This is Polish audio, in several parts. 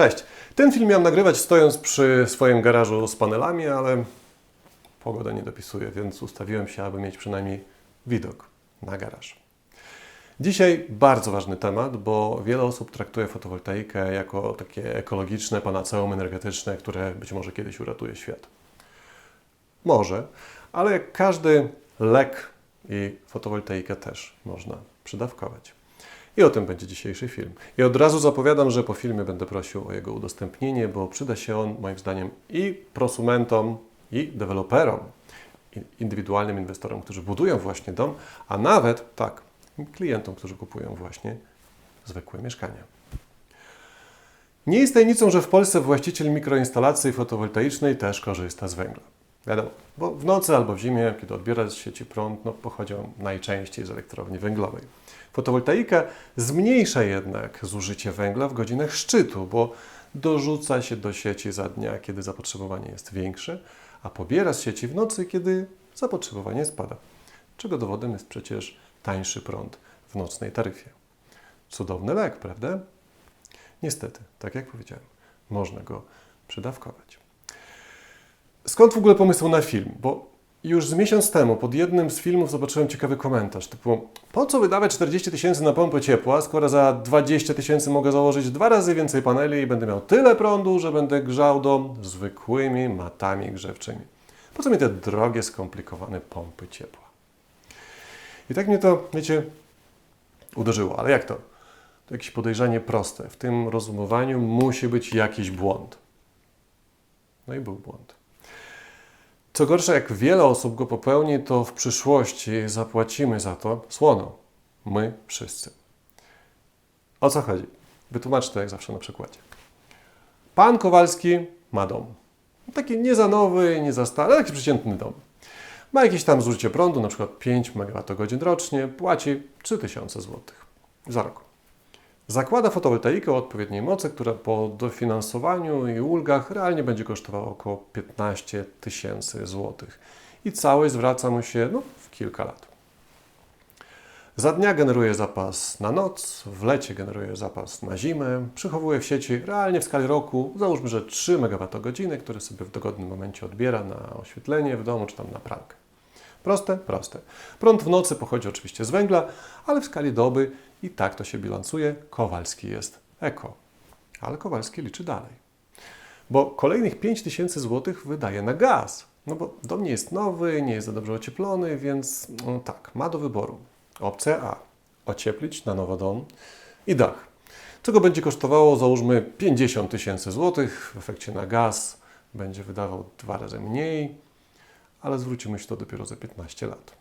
Cześć. Ten film miałem nagrywać stojąc przy swoim garażu z panelami, ale pogoda nie dopisuje, więc ustawiłem się, aby mieć przynajmniej widok na garaż. Dzisiaj bardzo ważny temat, bo wiele osób traktuje fotowoltaikę jako takie ekologiczne panaceum energetyczne, które być może kiedyś uratuje świat. Może, ale jak każdy lek i fotowoltaikę też można przydawkować. I o tym będzie dzisiejszy film. I od razu zapowiadam, że po filmie będę prosił o jego udostępnienie, bo przyda się on moim zdaniem i prosumentom, i deweloperom, indywidualnym inwestorom, którzy budują właśnie dom, a nawet tak, klientom, którzy kupują właśnie zwykłe mieszkania. Nie jest tajemnicą, że w Polsce właściciel mikroinstalacji fotowoltaicznej też korzysta z węgla. Wiadomo, bo w nocy albo w zimie, kiedy odbiera z sieci prąd, no, pochodzi on najczęściej z elektrowni węglowej. Fotowoltaika zmniejsza jednak zużycie węgla w godzinach szczytu, bo dorzuca się do sieci za dnia, kiedy zapotrzebowanie jest większe, a pobiera z sieci w nocy, kiedy zapotrzebowanie spada. Czego dowodem jest przecież tańszy prąd w nocnej taryfie. Cudowny lek, prawda? Niestety, tak jak powiedziałem, można go przydawkować. Skąd w ogóle pomysł na film? Bo już z miesiąc temu pod jednym z filmów zobaczyłem ciekawy komentarz typu po co wydawać 40 tysięcy na pompę ciepła, skoro za 20 tysięcy mogę założyć dwa razy więcej paneli i będę miał tyle prądu, że będę grzał dom zwykłymi matami grzewczymi. Po co mi te drogie, skomplikowane pompy ciepła? I tak mnie to, wiecie, uderzyło. Ale jak to? To jakieś podejrzanie proste. W tym rozumowaniu musi być jakiś błąd. No i był błąd. Co gorsza, jak wiele osób go popełni, to w przyszłości zapłacimy za to słono. My wszyscy. O co chodzi? Wytłumaczę to jak zawsze na przykładzie. Pan Kowalski ma dom. Taki nie za nowy, nie za stary, taki przeciętny dom. Ma jakieś tam zużycie prądu, na przykład 5 MWh rocznie, płaci 3000 zł za rok. Zakłada fotowoltaikę o odpowiedniej mocy, która po dofinansowaniu i ulgach realnie będzie kosztowała około 15 tysięcy złotych. I całość zwraca mu się no, w kilka lat. Za dnia generuje zapas na noc, w lecie generuje zapas na zimę, przechowuje w sieci realnie w skali roku, załóżmy, że 3 MWh, które sobie w dogodnym momencie odbiera na oświetlenie w domu czy tam na pralkę. Proste? Proste. Prąd w nocy pochodzi oczywiście z węgla, ale w skali doby i tak to się bilansuje. Kowalski jest eko. Ale Kowalski liczy dalej. Bo kolejnych 5000 zł wydaje na gaz. No bo dom nie jest nowy, nie jest za dobrze ocieplony, więc no tak, ma do wyboru. Opcja A. Ocieplić na nowo dom i dach. Co go będzie kosztowało, załóżmy 50 tysięcy złotych. W efekcie na gaz będzie wydawał dwa razy mniej, ale zwrócimy się to dopiero za 15 lat.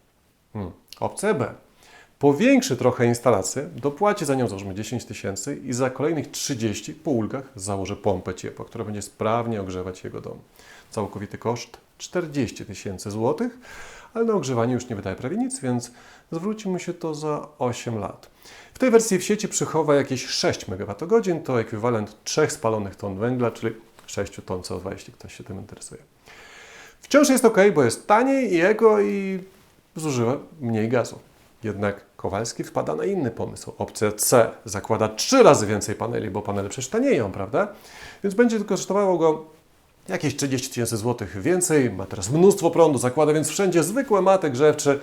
Hmm. Opcja B. Powiększy trochę instalację, dopłaci za nią załóżmy 10 tysięcy i za kolejnych 30 po ulgach założy pompę ciepła, która będzie sprawnie ogrzewać jego dom. Całkowity koszt 40 tysięcy złotych, ale na ogrzewanie już nie wydaje prawie nic, więc zwróci mu się to za 8 lat. W tej wersji w sieci przychowa jakieś 6 MWh, to ekwiwalent 3 spalonych ton węgla, czyli 6 ton CO2, jeśli ktoś się tym interesuje. Wciąż jest ok, bo jest taniej i eko i zużywa mniej gazu. Jednak Kowalski wpada na inny pomysł. Opcja C zakłada trzy razy więcej paneli, bo panele przecież tanieją, prawda? Więc będzie to kosztowało go jakieś 30 tysięcy złotych więcej. Ma teraz mnóstwo prądu, zakłada więc wszędzie zwykłe maty grzewcze,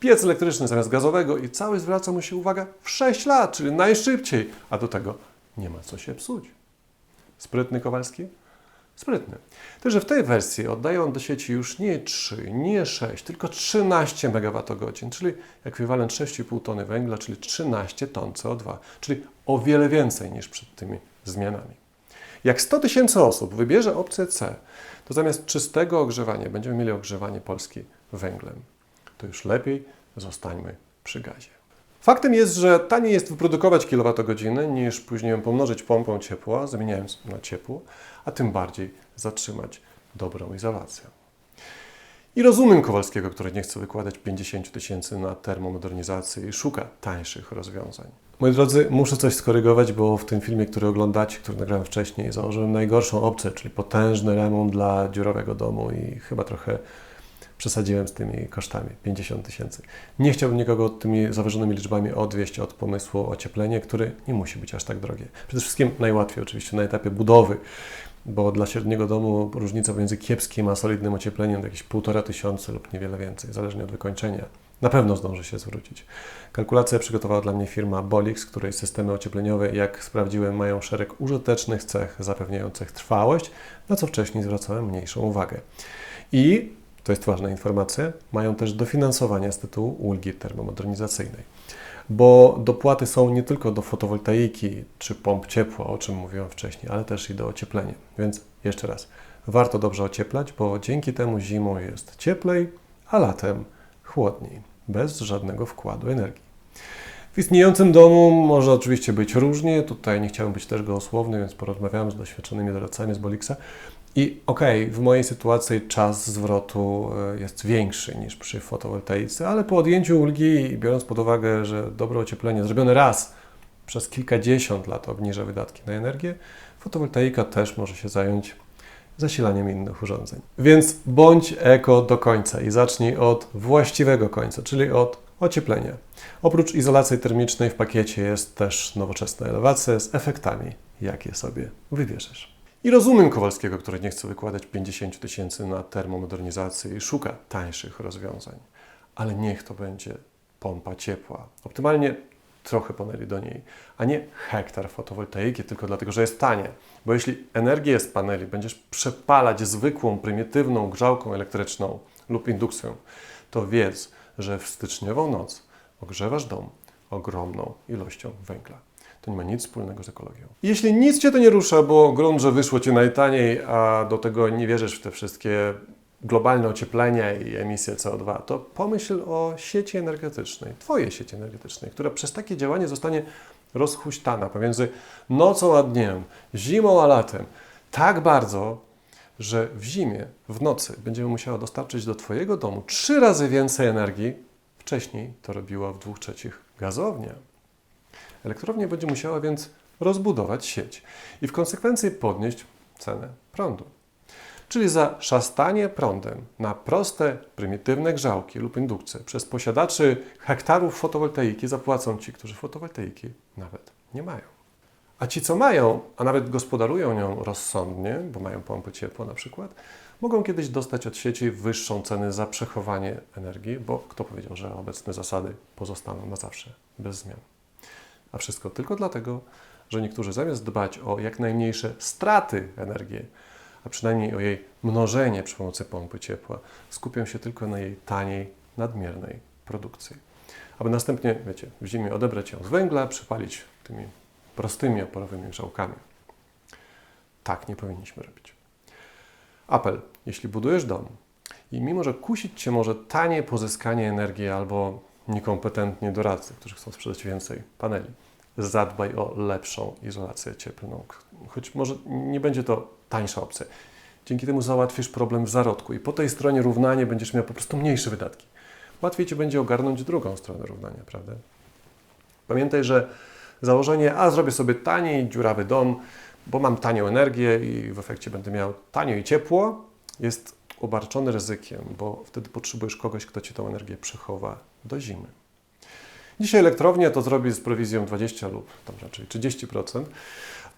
piec elektryczny zamiast gazowego i cały zwraca mu się uwaga w 6 lat, czyli najszybciej, a do tego nie ma co się psuć. Sprytny Kowalski? Sprytny. Tylko, w tej wersji oddaje on do sieci już nie 3, nie 6, tylko 13 MWh, czyli ekwiwalent 6,5 tony węgla, czyli 13 ton CO2, czyli o wiele więcej niż przed tymi zmianami. Jak 100 tysięcy osób wybierze opcję C, to zamiast czystego ogrzewania będziemy mieli ogrzewanie Polski węglem. To już lepiej zostańmy przy gazie. Faktem jest, że taniej jest wyprodukować kilowatogodziny niż później pomnożyć pompą ciepła, zamieniając na ciepło, a tym bardziej zatrzymać dobrą izolację. I rozumiem Kowalskiego, który nie chce wykładać 50 tysięcy na termomodernizację i szuka tańszych rozwiązań. Moi drodzy, muszę coś skorygować, bo w tym filmie, który oglądacie, który nagrałem wcześniej, założyłem najgorszą opcję, czyli potężny remont dla dziurowego domu i chyba trochę przesadziłem z tymi kosztami 50 tysięcy. Nie chciałbym nikogo tymi zawyżonymi liczbami odwieść od pomysłu ocieplenie, które nie musi być aż tak drogie. Przede wszystkim najłatwiej oczywiście na etapie budowy, bo dla średniego domu różnica między kiepskim a solidnym ociepleniem to jakieś półtora tysiąca lub niewiele więcej, zależnie od wykończenia. Na pewno zdąży się zwrócić. Kalkulację przygotowała dla mnie firma Bolix, której systemy ociepleniowe, jak sprawdziłem, mają szereg użytecznych cech zapewniających trwałość, na co wcześniej zwracałem mniejszą uwagę. I, to jest ważna informacja, mają też dofinansowanie z tytułu ulgi termomodernizacyjnej. Bo dopłaty są nie tylko do fotowoltaiki czy pomp ciepła, o czym mówiłem wcześniej, ale też i do ocieplenia. Więc jeszcze raz, warto dobrze ocieplać, bo dzięki temu zimą jest cieplej, a latem chłodniej, bez żadnego wkładu energii. W istniejącym domu może oczywiście być różnie. Tutaj nie chciałbym być też gołosłowny, więc porozmawiałem z doświadczonymi doradcami z Bolixa. I okej, okay, w mojej sytuacji czas zwrotu e, jest większy niż przy fotowoltaice, ale po odjęciu ulgi, biorąc pod uwagę, że dobre ocieplenie zrobione raz przez kilkadziesiąt lat obniża wydatki na energię, fotowoltaika też może się zająć zasilaniem innych urządzeń. Więc bądź eko do końca i zacznij od właściwego końca, czyli od ocieplenia. Oprócz izolacji termicznej w pakiecie jest też nowoczesna elewacja z efektami, jakie sobie wybierzesz. I rozumiem Kowalskiego, który nie chce wykładać 50 tysięcy na termomodernizację i szuka tańszych rozwiązań. Ale niech to będzie pompa ciepła. Optymalnie trochę paneli do niej, a nie hektar fotowoltaiki tylko dlatego, że jest tanie. Bo jeśli energię z paneli będziesz przepalać zwykłą, prymitywną grzałką elektryczną lub indukcją, to wiedz, że w styczniową noc ogrzewasz dom ogromną ilością węgla. To nie ma nic wspólnego z ekologią. Jeśli nic Cię to nie rusza, bo grunt, że wyszło Ci najtaniej, a do tego nie wierzysz w te wszystkie globalne ocieplenie i emisję CO2, to pomyśl o sieci energetycznej, Twojej sieci energetycznej, która przez takie działanie zostanie rozhuśtana pomiędzy nocą a dniem, zimą a latem, tak bardzo, że w zimie, w nocy będziemy musiała dostarczyć do Twojego domu trzy razy więcej energii. Wcześniej to robiła w dwóch trzecich gazownia. Elektrownia będzie musiała więc rozbudować sieć i w konsekwencji podnieść cenę prądu. Czyli za szastanie prądem na proste, prymitywne grzałki lub indukcje przez posiadaczy hektarów fotowoltaiki zapłacą ci, którzy fotowoltaiki nawet nie mają. A ci, co mają, a nawet gospodarują nią rozsądnie, bo mają pompy ciepła na przykład, mogą kiedyś dostać od sieci wyższą cenę za przechowanie energii, bo kto powiedział, że obecne zasady pozostaną na zawsze, bez zmian. A wszystko tylko dlatego, że niektórzy zamiast dbać o jak najmniejsze straty energii, a przynajmniej o jej mnożenie przy pomocy pompy ciepła, skupią się tylko na jej taniej, nadmiernej produkcji. Aby następnie, wiecie, w zimie odebrać ją z węgla, przypalić tymi prostymi oporowymi grzałkami. Tak nie powinniśmy robić. Apel, jeśli budujesz dom i mimo, że kusić Cię może tanie pozyskanie energii albo niekompetentnie doradcy, którzy chcą sprzedać więcej paneli, zadbaj o lepszą izolację cieplną. Choć może nie będzie to tańsza opcja. Dzięki temu załatwisz problem w zarodku i po tej stronie równania będziesz miał po prostu mniejsze wydatki. Łatwiej Ci będzie ogarnąć drugą stronę równania, prawda? Pamiętaj, że założenie, a zrobię sobie taniej dziurawy dom, bo mam tanią energię i w efekcie będę miał tanio i ciepło, jest obarczony ryzykiem, bo wtedy potrzebujesz kogoś, kto Ci tą energię przechowa do zimy. Dzisiaj elektrownia to zrobi z prowizją 20 lub tam raczej 30%,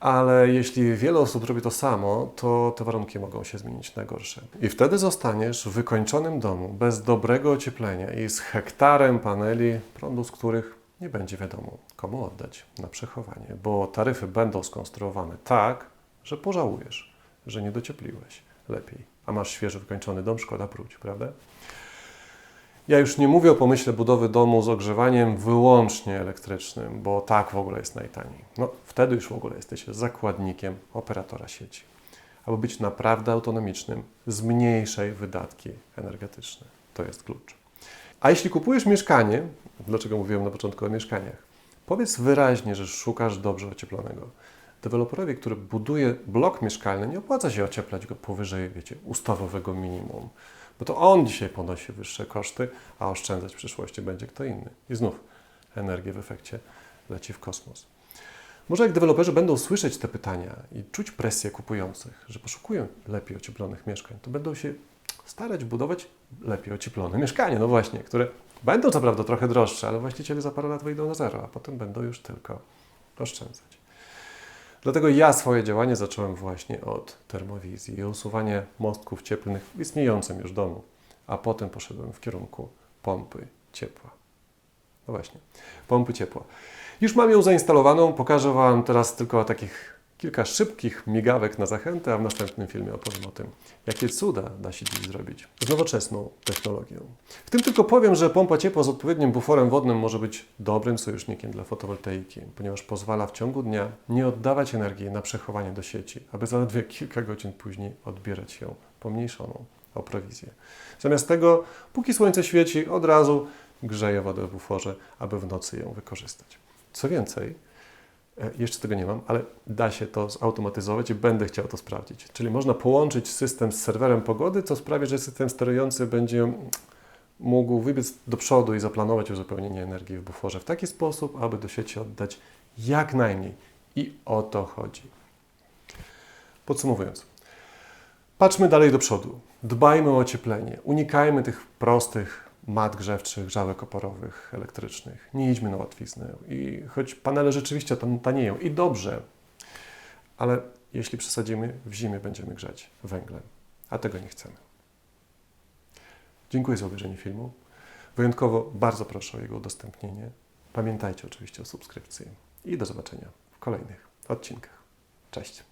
ale jeśli wiele osób robi to samo, to te warunki mogą się zmienić na gorsze. I wtedy zostaniesz w wykończonym domu bez dobrego ocieplenia i z hektarem paneli, prądu z których nie będzie wiadomo, komu oddać na przechowanie, bo taryfy będą skonstruowane tak, że pożałujesz, że nie dociepliłeś lepiej. A masz świeżo wykończony dom, szkoda próć, prawda? Ja już nie mówię o pomyśle budowy domu z ogrzewaniem wyłącznie elektrycznym, bo tak w ogóle jest najtaniej. No, wtedy już w ogóle jesteś zakładnikiem operatora sieci. Aby być naprawdę autonomicznym, zmniejszaj wydatki energetyczne. To jest klucz. A jeśli kupujesz mieszkanie, dlaczego mówiłem na początku o mieszkaniach, powiedz wyraźnie, że szukasz dobrze ocieplonego. Deweloperowi, który buduje blok mieszkalny, nie opłaca się ocieplać go powyżej, wiecie, ustawowego minimum bo to on dzisiaj ponosi wyższe koszty, a oszczędzać w przyszłości będzie kto inny. I znów energia w efekcie leci w kosmos. Może jak deweloperzy będą słyszeć te pytania i czuć presję kupujących, że poszukują lepiej ocieplonych mieszkań, to będą się starać budować lepiej ocieplone mieszkanie, no właśnie, które będą co prawda trochę droższe, ale właściciele za parę lat wyjdą na zero, a potem będą już tylko oszczędzać. Dlatego ja swoje działanie zacząłem właśnie od termowizji i usuwania mostków cieplnych w istniejącym już domu, a potem poszedłem w kierunku pompy ciepła. No właśnie, pompy ciepła. Już mam ją zainstalowaną, pokażę Wam teraz tylko takich kilka szybkich migawek na zachętę, a w następnym filmie opowiem o tym, jakie cuda da się dziś zrobić z nowoczesną technologią. W tym tylko powiem, że pompa ciepła z odpowiednim buforem wodnym może być dobrym sojusznikiem dla fotowoltaiki, ponieważ pozwala w ciągu dnia nie oddawać energii na przechowanie do sieci, aby zaledwie kilka godzin później odbierać ją pomniejszoną o prowizję. Zamiast tego, póki słońce świeci, od razu grzeje wodę w buforze, aby w nocy ją wykorzystać. Co więcej, jeszcze tego nie mam, ale da się to zautomatyzować i będę chciał to sprawdzić. Czyli można połączyć system z serwerem pogody, co sprawi, że system sterujący będzie mógł wybiec do przodu i zaplanować uzupełnienie energii w buforze w taki sposób, aby do sieci oddać jak najmniej. I o to chodzi. Podsumowując, patrzmy dalej do przodu. Dbajmy o ocieplenie. Unikajmy tych prostych mat grzewczych, grzałek oporowych, elektrycznych. Nie idźmy na łatwiznę. I choć panele rzeczywiście tam tanieją i dobrze, ale jeśli przesadzimy, w zimie będziemy grzać węglem, a tego nie chcemy. Dziękuję za obejrzenie filmu. Wyjątkowo bardzo proszę o jego udostępnienie. Pamiętajcie oczywiście o subskrypcji i do zobaczenia w kolejnych odcinkach. Cześć.